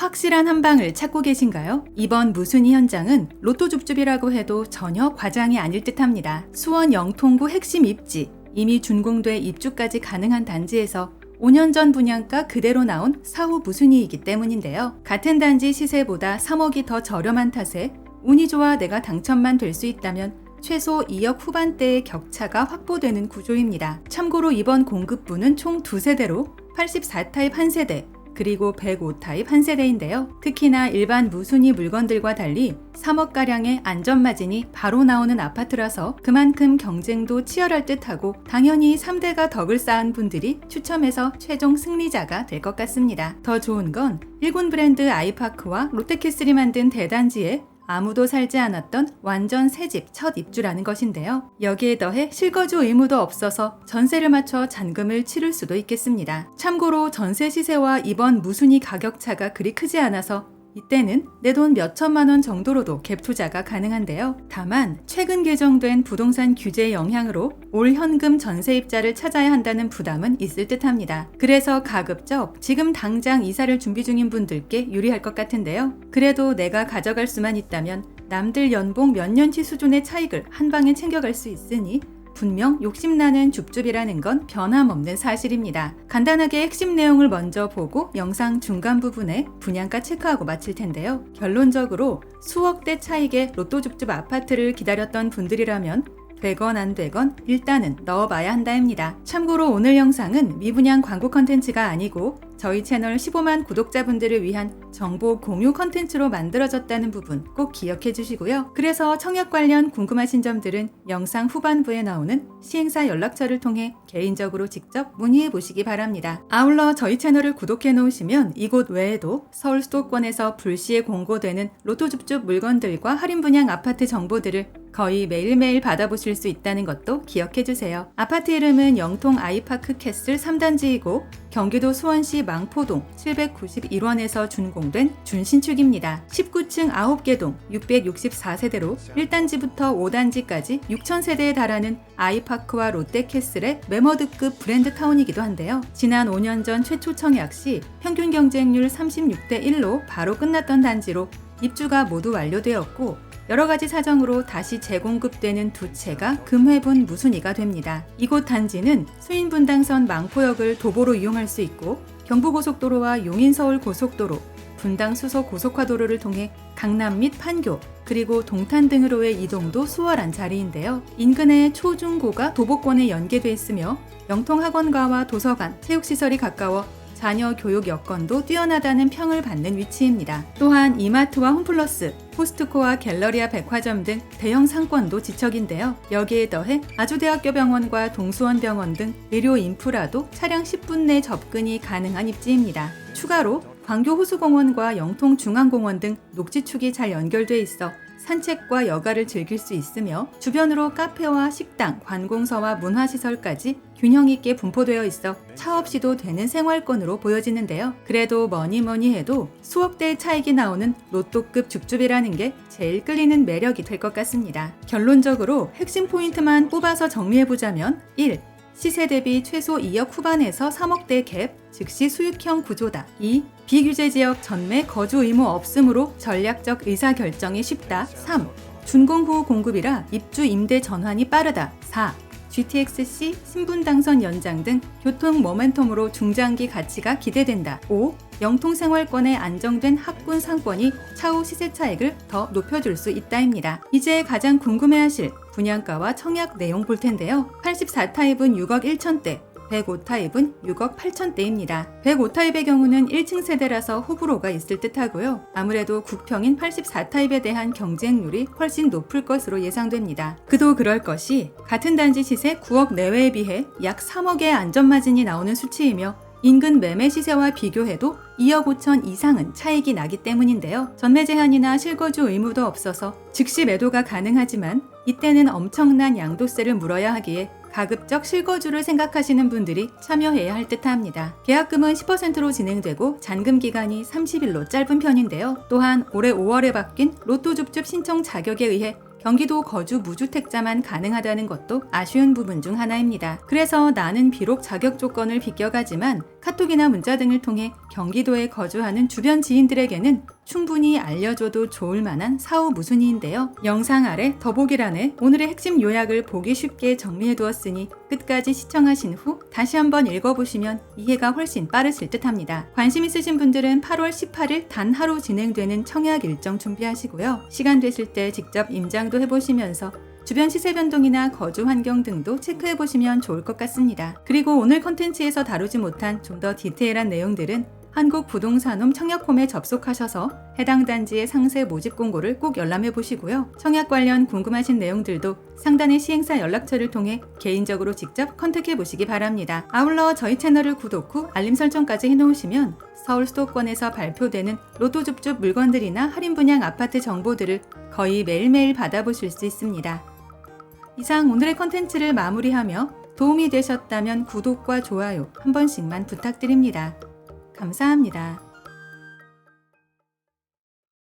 확실한 한 방을 찾고 계신가요? 이번 무순이 현장은 로또 줍줍이라고 해도 전혀 과장이 아닐 듯합니다. 수원 영통구 핵심 입지, 이미 준공돼 입주까지 가능한 단지에서 5년 전 분양가 그대로 나온 사후 무순이이기 때문인데요. 같은 단지 시세보다 3억이 더 저렴한 탓에 운이 좋아 내가 당첨만 될 수 있다면 최소 2억 후반대의 격차가 확보되는 구조입니다. 참고로 이번 공급부는 총두 세대로 84타입 한 세대, 그리고 105타입 한 세대인데요. 특히나 일반 무순위 물건들과 달리 3억가량의 안전마진이 바로 나오는 아파트라서 그만큼 경쟁도 치열할 듯하고 당연히 3대가 덕을 쌓은 분들이 추첨해서 최종 승리자가 될 것 같습니다. 더 좋은 건 일군 브랜드 아이파크와 롯데캐슬이 만든 대단지에 아무도 살지 않았던 완전 새집 첫 입주라는 것인데요. 여기에 더해 실거주 의무도 없어서 전세를 맞춰 잔금을 치를 수도 있겠습니다. 참고로 전세 시세와 이번 무순위 가격 차가 그리 크지 않아서 이때는 내 돈 몇천만 원 정도로도 갭 투자가 가능한데요. 다만 최근 개정된 부동산 규제의 영향으로 올 현금 전세입자를 찾아야 한다는 부담은 있을 듯합니다. 그래서 가급적 지금 당장 이사를 준비 중인 분들께 유리할 것 같은데요. 그래도 내가 가져갈 수만 있다면 남들 연봉 몇 년치 수준의 차익을 한 방에 챙겨갈 수 있으니 분명 욕심나는 줍줍이라는 건 변함없는 사실입니다. 간단하게 핵심 내용을 먼저 보고 영상 중간 부분에 분양가 체크하고 마칠 텐데요. 결론적으로 수억대 차익의 로또 줍줍 아파트를 기다렸던 분들이라면 되건 안 되건 일단은 넣어봐야 한다입니다. 참고로 오늘 영상은 미분양 광고 컨텐츠가 아니고 저희 채널 15만 구독자분들을 위한 정보 공유 컨텐츠로 만들어졌다는 부분 꼭 기억해 주시고요. 그래서 청약 관련 궁금하신 점들은 영상 후반부에 나오는 시행사 연락처를 통해 개인적으로 직접 문의해 보시기 바랍니다. 아울러 저희 채널을 구독해 놓으시면 이곳 외에도 서울 수도권에서 불시에 공고되는 로또줍줍 물건들과 할인 분양 아파트 정보들을 거의 매일매일 받아보실 수 있다는 것도 기억해 주세요. 아파트 이름은 영통 아이파크 캐슬 3단지이고 경기도 수원시 망포동 791원에서 준공된 준신축입니다. 19층 9개 동 664세대로 1단지부터 5단지까지 6,000세대에 달하는 아이파크와 롯데캐슬의 메머드급 브랜드 타운이기도 한데요. 지난 5년 전 최초 청약 시 평균 경쟁률 36대 1로 바로 끝났던 단지로 입주가 모두 완료되었고 여러 가지 사정으로 다시 재공급되는 두 채가 금회분 무순위가 됩니다. 이곳 단지는 수인분당선 망포역을 도보로 이용할 수 있고 경부고속도로와 용인서울 고속도로, 분당 수서 고속화도로를 통해 강남 및 판교, 그리고 동탄 등으로의 이동도 수월한 자리인데요. 인근의 초중고가 도보권에 연계돼 있으며 영통학원가와 도서관, 체육시설이 가까워 자녀 교육 여건도 뛰어나다는 평을 받는 위치입니다. 또한 이마트와 홈플러스, 포스트코와 갤러리아 백화점 등 대형 상권도 지척인데요. 여기에 더해 아주대학교 병원과 동수원병원 등 의료 인프라도 차량 10분 내 접근이 가능한 입지입니다. 추가로 광교 호수공원과 영통 중앙공원 등 녹지축이 잘 연결돼 있어 산책과 여가를 즐길 수 있으며 주변으로 카페와 식당, 관공서와 문화시설까지 균형 있게 분포되어 있어 차 없이도 되는 생활권으로 보여지는데요. 그래도 뭐니 뭐니 해도 수억 대의 차익이 나오는 로또급 줍줍이라는 게 제일 끌리는 매력이 될 것 같습니다. 결론적으로 핵심 포인트만 뽑아서 정리해보자면 1. 시세 대비 최소 2억 후반에서 3억대 갭, 즉시 수익형 구조다. 2. 비규제 지역 전매 거주 의무 없으므로 전략적 의사 결정이 쉽다. 3. 준공 후 공급이라 입주 임대 전환이 빠르다. 4. GTX-C 신분 당선 연장 등 교통 모멘텀으로 중장기 가치가 기대된다. 5. 영통 생활권의 안정된 학군 상권이 차후 시세 차익을 더 높여줄 수 있다입니다. 이제 가장 궁금해하실 분양가와 청약 내용 볼 텐데요. 84타입은 6억 1천대, 105타입은 6억 8천대입니다. 105타입의 경우는 1층 세대라서 호불호가 있을 듯 하고요. 아무래도 국평인 84타입에 대한 경쟁률이 훨씬 높을 것으로 예상됩니다. 그도 그럴 것이 같은 단지 시세 9억 내외에 비해 약 3억의 안전마진이 나오는 수치이며 인근 매매 시세와 비교해도 2억 5천 이상은 차익이 나기 때문인데요. 전매 제한이나 실거주 의무도 없어서 즉시 매도가 가능하지만 이때는 엄청난 양도세를 물어야 하기에 가급적 실거주를 생각하시는 분들이 참여해야 할 듯합니다. 계약금은 10%로 진행되고 잔금 기간이 30일로 짧은 편인데요. 또한 올해 5월에 바뀐 로또 줍줍 신청 자격에 의해 경기도 거주 무주택자만 가능하다는 것도 아쉬운 부분 중 하나입니다. 그래서 나는 비록 자격 조건을 비껴가지만 카톡이나 문자 등을 통해 경기도에 거주하는 주변 지인들에게는 충분히 알려줘도 좋을 만한 사후 무순이인데요. 영상 아래 더보기란에 오늘의 핵심 요약을 보기 쉽게 정리해 두었으니 끝까지 시청하신 후 다시 한번 읽어보시면 이해가 훨씬 빠르실 듯 합니다. 관심 있으신 분들은 8월 18일 단 하루 진행되는 청약 일정 준비하시고요. 시간 되실 때 직접 임장도 해보시면서 주변 시세 변동이나 거주 환경 등도 체크해 보시면 좋을 것 같습니다. 그리고 오늘 컨텐츠에서 다루지 못한 좀 더 디테일한 내용들은 한국부동산홈 청약홈에 접속하셔서 해당 단지의 상세 모집 공고를 꼭 열람해 보시고요. 청약 관련 궁금하신 내용들도 상단의 시행사 연락처를 통해 개인적으로 직접 컨택해 보시기 바랍니다. 아울러 저희 채널을 구독 후 알림 설정까지 해놓으시면 서울 수도권에서 발표되는 로또 줍줍 물건들이나 할인 분양 아파트 정보들을 거의 매일매일 받아보실 수 있습니다. 이상 오늘의 컨텐츠를 마무리하며 도움이 되셨다면 구독과 좋아요 한 번씩만 부탁드립니다. 감사합니다.